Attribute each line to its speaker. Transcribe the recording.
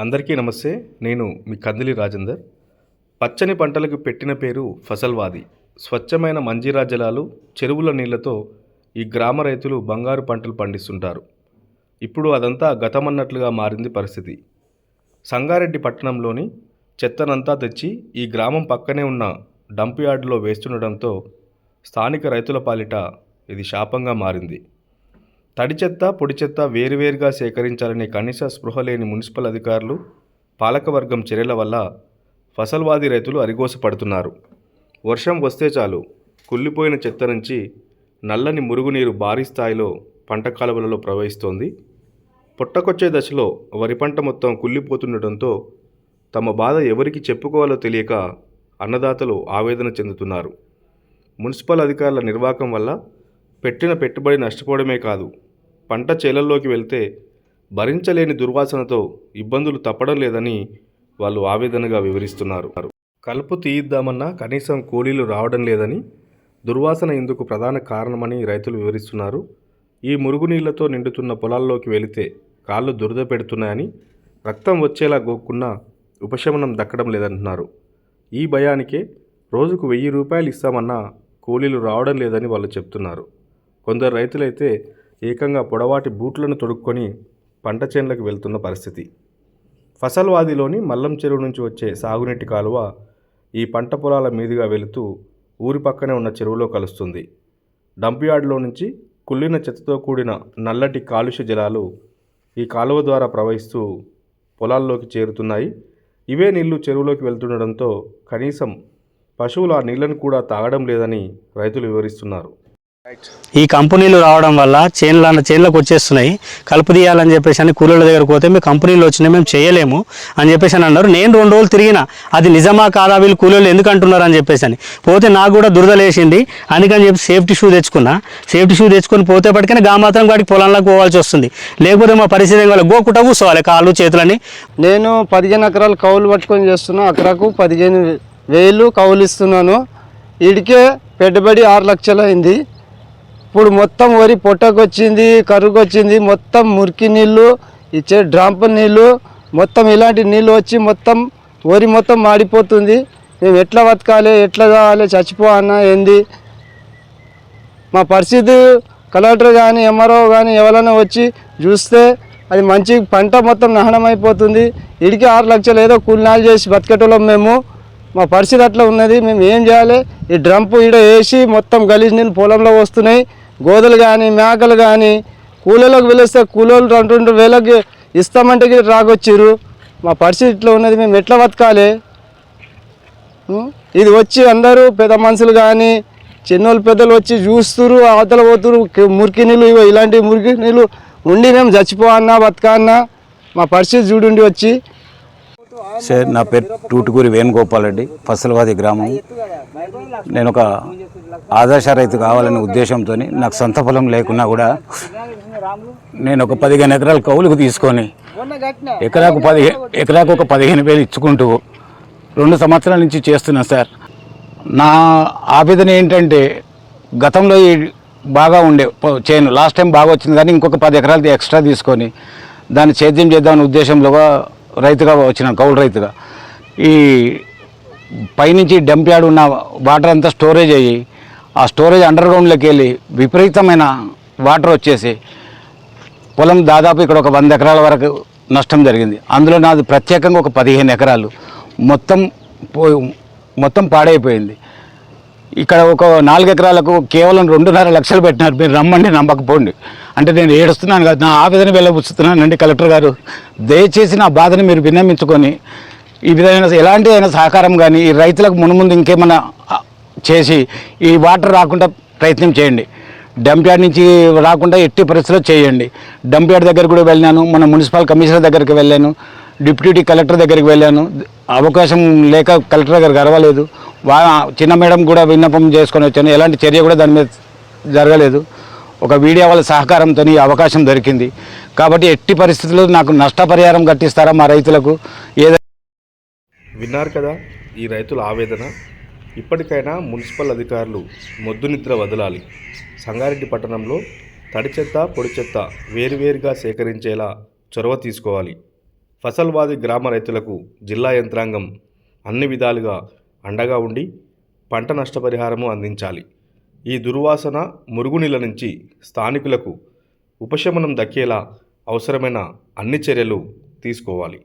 Speaker 1: అందరికీ నమస్తే. నేను మీ కందిలి రాజేందర్. పచ్చని పంటలకు పెట్టిన పేరు ఫసల్వాది. స్వచ్ఛమైన మంజీరా జలాలు చెరువుల నీళ్ళతో ఈ గ్రామ రైతులు బంగారు పంటలు పండిస్తుంటారు. ఇప్పుడు అదంతా గతమన్నట్లుగా మారింది పరిస్థితి. సంగారెడ్డి పట్టణంలోని చెత్తనంతా తెచ్చి ఈ గ్రామం పక్కనే ఉన్న డంప్ యార్డులో వేస్తుండడంతో స్థానిక రైతుల పాలిట ఇది శాపంగా మారింది. తడి చెత్త పొడి చెత్త వేరువేరుగా సేకరించాలనే కనీస స్పృహ లేని మున్సిపల్ అధికారులు పాలకవర్గం చర్యల వల్ల ఫసల్వాది రైతులు అరిగోసపడుతున్నారు. వర్షం వస్తే చాలు కుళ్ళిపోయిన చెత్త నుంచి నల్లని మురుగునీరు భారీ స్థాయిలో పంట కాలువలలో ప్రవహిస్తోంది. పుట్టకొచ్చే దశలో వరి పంట మొత్తం కుళ్ళిపోతుండటంతో తమ బాధ ఎవరికి చెప్పుకోవాలో తెలియక అన్నదాతలు ఆవేదన చెందుతున్నారు. మున్సిపల్ అధికారుల నిర్వాకం వల్ల పెట్టిన పెట్టుబడి నష్టపోవడమే కాదు పంట చేలల్లోకి వెళ్తే భరించలేని దుర్వాసనతో ఇబ్బందులు తప్పడం లేదని వాళ్ళు ఆవేదనగా వివరిస్తున్నారు. కలుపు తీయిద్దామన్నా కనీసం కూలీలు రావడం లేదని దుర్వాసన ఇందుకు ప్రధాన కారణమని రైతులు వివరిస్తున్నారు. ఈ మురుగునీళ్ళతో నిండుతున్న పొలాల్లోకి వెళితే కాళ్ళు దురద పెడుతున్నాయని రక్తం వచ్చేలా గోక్కున్నా ఉపశమనం దక్కడం లేదంటున్నారు. ఈ భయానికే రోజుకు వెయ్యి రూపాయలు ఇస్తామన్నా కూలీలు రావడం లేదని వాళ్ళు చెప్తున్నారు. కొందరు రైతులైతే ఏకంగా పొడవాటి బూట్లను తొడుక్కొని పంట చేనులకు వెళ్తున్న పరిస్థితి. ఫసల్వాదిలోని మల్లం చెరువు నుంచి వచ్చే సాగునీటి కాలువ ఈ పంట పొలాల మీదుగా వెళుతూ ఊరి పక్కనే ఉన్న చెరువులో కలుస్తుంది. డంప్ యార్డ్లో నుంచి కుళ్ళిన చెత్తతో కూడిన నల్లటి కాలుష్య జలాలు ఈ కాలువ ద్వారా ప్రవహిస్తూ పొలాల్లోకి చేరుతున్నాయి. ఇవే నీళ్ళు చెరువులోకి వెళ్తుండడంతో కనీసం పశువులు ఆ నీళ్ళను కూడా తాగడం లేదని రైతులు వివరిస్తున్నారు.
Speaker 2: ఈ కంపెనీలు రావడం వల్ల చేన్ల చేన్లకు వచ్చేస్తున్నాయి. కలుపు తీయాలని చెప్పేసి అని కూలీల దగ్గరకు పోతే మేము కంపెనీలు వచ్చినాయి మేము చేయలేము అని చెప్పేసి అని అన్నారు. నేను రెండు రోజులు తిరిగిన అది నిజమా కాదా వీళ్ళు కూలీలు ఎందుకు అంటున్నారు అని చెప్పేసి అని. పోతే నాకు కూడా దురదలేసింది అందుకని చెప్పి సేఫ్టీ షూ తెచ్చుకున్నా. సేఫ్టీ షూ తెచ్చుకొని పోతే పట్టుకనే గా మాత్రం వాడికి పొలంలోకి పోవాల్సి వస్తుంది. లేకపోతే మా పరిస్థితి వల్ల గోకుట కూర్చోవాలి కాళ్ళు చేతులని.
Speaker 3: నేను పదిహేను ఎకరాలు కౌలు పట్టుకొని చేస్తున్నా. ఎకరాకు పదిహేను వేలు కౌలు ఇస్తున్నాను. ఇడికే పెట్టుబడి ఆరు లక్షలు అయింది. ఇప్పుడు మొత్తం వరి పొట్టకొచ్చింది కరుకొచ్చింది మొత్తం మురికి నీళ్ళు ఇచ్చే డ్రంప్ నీళ్ళు మొత్తం ఇలాంటి నీళ్ళు వచ్చి మొత్తం వరి మొత్తం మాడిపోతుంది. మేము ఎట్లా బతకాలి ఎట్లా కావాలి చచ్చిపోవాలన్నా ఏంది? మా పరిస్థితి కలెక్టర్ కానీ ఎంఆర్ఓ కానీ ఎవరైనా వచ్చి చూస్తే అది మంచి పంట మొత్తం నాశనం అయిపోతుంది. ఇడికి ఆరు లక్షలు ఏదో కూలినాలు చేసి బతికేటోళ్ళం మేము. మా పరిస్థితి అట్లా ఉన్నది. మేము ఏం చేయాలి? ఈ డ్రంప్ ఈడ వేసి మొత్తం గలీజ్ నీళ్ళు పొలంలో వస్తున్నాయి. గోదలు కానీ మేకలు కానీ కూలీలకు పిలిస్తే కూలీలు రెండు రెండు వేలకి ఇస్తామంటే గిట్ల మా పరిస్థితి ఇట్లా ఉన్నది మేము ఎట్లా బతకాలి? ఇది వచ్చి అందరూ పెద్ద మనుషులు కానీ చిన్నోళ్ళు పెద్దలు వచ్చి చూస్తురు అవతల పోతురు మురికి నీళ్ళు ఇగో ఇలాంటి మురికి నీళ్ళు ఉండి మేము చచ్చిపోవన్నా బతకన్నా మా పరిస్థితి చూడుండి వచ్చి.
Speaker 4: సార్ నా పేరు టూటుకూరి వేణుగోపాల్ రెడ్డి ఫసల్వాది గ్రామం. నేను ఒక ఆదర్శ రైతు కావాలనే ఉద్దేశంతో నాకు సొంత పొలం లేకున్నా కూడా నేను ఒక పదిహేను ఎకరాల కౌలుకు తీసుకొని ఎకరాకు పదిహే ఎకరాకు ఒక పదిహేను వేలు ఇచ్చుకుంటూ రెండు సంవత్సరాల నుంచి చేస్తున్నా సార్. నా ఆవేదన ఏంటంటే గతంలో బాగా ఉండే చేను లాస్ట్ టైం బాగా వచ్చింది కానీ ఇంకొక పది ఎకరాలు ఎక్స్ట్రా తీసుకొని దాన్ని సేద్యం చేద్దామనే ఉద్దేశంలో రైతుగా వచ్చిన కౌలు రైతుగా. ఈ పైనుంచి డంప్ యార్డ్ ఉన్న వాటర్ అంతా స్టోరేజ్ అయ్యి ఆ స్టోరేజ్ అండర్ గ్రౌండ్లోకి వెళ్ళి విపరీతమైన వాటర్ వచ్చేసి పొలం దాదాపు ఇక్కడ ఒక వంద ఎకరాల వరకు నష్టం జరిగింది. అందులో నాది ప్రత్యేకంగా ఒక పదిహేను ఎకరాలు మొత్తం పోయి మొత్తం పాడైపోయింది. ఇక్కడ ఒక నాలుగు ఎకరాలకు కేవలం రెండున్నర లక్షలు పెట్టినారు. మీరు రమ్మండి నమ్మకపోండి. అంటే నేను ఏడుస్తున్నాను కదా నా ఆవేదన వెళ్ళబుచ్చుతున్నానండి కలెక్టర్ గారు. దయచేసి నా బాధను మీరు విన్నమించుకొని ఈ విధమైన ఎలాంటి అయినా సహకారం కానీ ఈ రైతులకు మునుముందు ఇంకేమైనా చేసి ఈ వాటర్ రాకుండా ప్రయత్నం చేయండి. డంప్ యార్డ్ నుంచి రాకుండా ఎట్టి పరిస్థితిలో చేయండి. డంప్ యార్డ్ దగ్గర కూడా వెళ్ళాను. మన మున్సిపల్ కమిషనర్ దగ్గరికి వెళ్ళాను. డిప్యూటీ కలెక్టర్ దగ్గరికి వెళ్ళాను. అవకాశం లేక కలెక్టర్ దగ్గర గరవలేదు. వా చిన్న మేడం కూడా విన్నపం చేసుకొని వచ్చాను. ఎలాంటి చర్య కూడా దాని మీద జరగలేదు. ఒక వీడియో వాళ్ళ సహకారంతో ఈ అవకాశం దొరికింది. కాబట్టి ఎట్టి పరిస్థితుల్లో నాకు నష్టపరిహారం కట్టిస్తారా మా రైతులకు? ఏదైనా
Speaker 1: విన్నారు కదా ఈ రైతుల ఆవేదన. ఇప్పటికైనా మున్సిపల్ అధికారులు మొద్దు నిద్ర వదలాలి. సంగారెడ్డి పట్టణంలో తడి చెత్త పొడి చెత్త వేరువేరుగా సేకరించేలా చొరవ తీసుకోవాలి. ఫసల్వాది గ్రామ రైతులకు జిల్లా యంత్రాంగం అన్ని విధాలుగా అండగా ఉండి పంట నష్టపరిహారము అందించాలి. ఈ దుర్వాసన మురుగునీళ్ళ నుంచి స్థానికులకు ఉపశమనం దక్కేలా అవసరమైన అన్ని చర్యలు తీసుకోవాలి.